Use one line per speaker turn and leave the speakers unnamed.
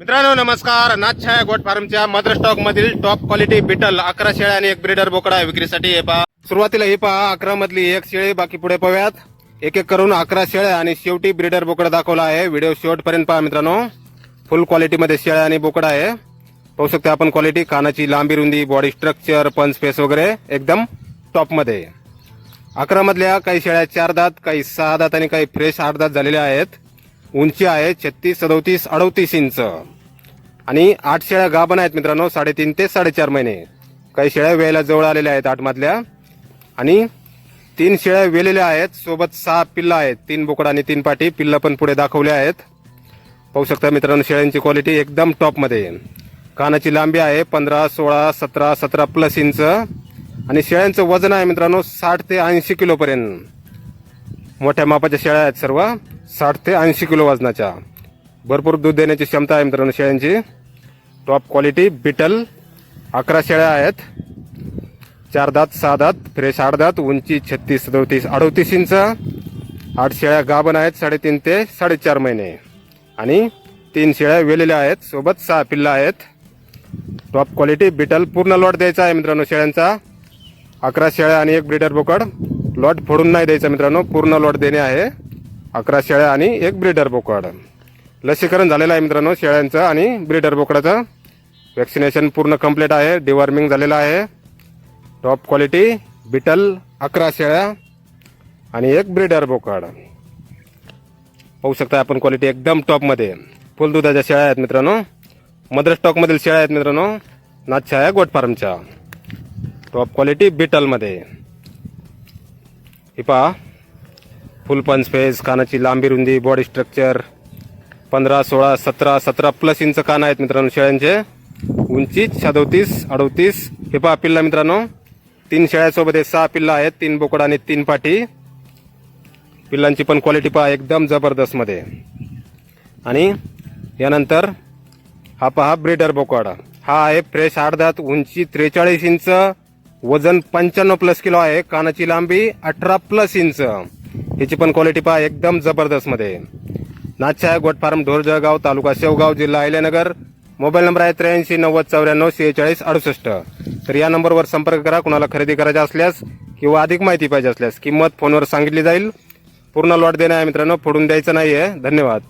मित्रांनो नमस्कार. नाथछाया गोट फार्मच्या मदर स्टॉक मधील टॉप क्वालिटी बिटल अकरा शेळ्या आणि एक ब्रिडर बोकडा आहे विक्रीसाठी. हे पहा. सुरुवातीला हे पहा अकरा मधली एक शेळी बाकी पुढे पाहूयात. एक एक करून अकरा शेळ्या आणि शेवटी ब्रिडर बोकडा दाखवला आहे. व्हिडिओ शेवटपर्यंत पहा मित्रांनो. फुल क्वालिटीमध्ये शेळ्या आणि बोकडा आहे. पाहू शकता आपण क्वालिटी कानाची लांबी रुंदी बॉडी स्ट्रक्चर पंच स्पेस वगैरे एकदम टॉपमध्ये. अकरा मधल्या काही शेळ्या चार दात काही सहा दात आणि काही फ्रेश आठ दात झालेल्या आहेत. उंची आहे छत्तीस सदोतीस अडोतीस इंच. आणि आठ शेळ्या गाभण आहेत मित्रांनो साडेतीन ते साडेचार महिने. काही शेळ्या वेळेला जवळ आलेल्या आहेत आठ मधल्या आणि तीन शेळ्या वेलेल्या आहेत सोबत सहा पिल्ला आहेत. तीन बोकडा आणि तीन पाठी पिल्ला पण पुढे दाखवले आहेत. पाहू शकता मित्रांनो शेळ्यांची क्वालिटी एकदम टॉपमध्ये कानाची लांबी आहे पंधरा सोळा सतरा सतरा प्लस इंच. आणि शेळ्यांचं वजन आहे मित्रांनो साठ ते ऐंशी किलोपर्यंत. मोठ्या मापाच्या शेळ्या आहेत सर्व. साठ ते ऐंशी किलो वजनाच्या. भरपूर दूध देण्याची क्षमता आहे मित्रांनो शेळ्यांची. टॉप क्वालिटी बिटल अकरा शेळ्या आहेत. चार दात सहा दात फ्रेश आठ दात उंची छत्तीस सदोतीस अडोतीस इंच. आठ शेळ्या गाभण आहेत साडेतीन ते साडेचार महिने. आणि तीन शेळ्या वेलेल्या आहेत सोबत सहा पिल्ला आहेत. टॉप क्वालिटी बिटल पूर्ण लॉट द्यायचा आहे मित्रांनो शेळ्यांचा. अकरा शेळ्या आणि एक ब्रिडर बोकड. लॉट फोडून नाही द्यायचा मित्रांनो पूर्ण लॉट देणे आहे. अकरा शेळ्या आणि एक ब्रिडर बोकड. लसीकरण झालेलं आहे मित्रांनो शेळ्यांचं आणि ब्रिडर बोकडाचं. वॅक्सिनेशन पूर्ण कंप्लीट आहे डिवॉर्मिंग झालेलं आहे. टॉप क्वालिटी बिटल अकरा शेळ्या आणि एक ब्रिडर बोकड. पाहू शकता आपण क्वालिटी एकदम टॉपमध्ये फुल दुधाच्या शेळ्या आहेत मित्रांनो. मदर स्टॉकमधील शेळ्या आहेत मित्रांनो. नाथछाया गोट फार्मच्या टॉप क्वालिटी बिटलमध्ये ही पहा. फुल पंच फेस कानाची लांबी रुंदी बॉडी स्ट्रक्चर पंधरा सोळा सतरा सतरा प्लस इंच कान आहेत मित्रांनो शेळ्यांचे. उंची सदोतीस अडोतीस. हे पहा पिल्ला मित्रांनो. तीन शेळ्यासोबत हे सहा पिल्ला आहेत. तीन बोकड आणि तीन पाठी पिल्लांची पण क्वालिटी पहा एकदम जबरदस्त मध्ये. आणि यानंतर हा पहा ब्रिडर बोकड. हा आहे फ्रेश आठ उंची त्रेचाळीस इंच वजन पंच्याण्णव प्लस किलो आहे. कानाची लांबी अठरा प्लस इंच याची पण क्वालिटी पहा एकदम जबरदस्त मध्ये. नाथछाया गोट फार्म ढोरजळगाव तालुका शेवगाव जिल्हा अहिल्यानगर. मोबाईल नंबर आहे त्र्याऐंशी नव्वद चौऱ्याण्णव शेहेचाळीस अडुसष्ट. तर या नंबरवर संपर्क करा कुणाला खरेदी करायचा असल्यास किंवा अधिक माहिती पाहिजे असल्यास किंमत फोनवर सांगितली जाईल. पूर्ण लॉट देणे आहे मित्रांनो फोडून द्यायचं नाही आहे धन्यवाद.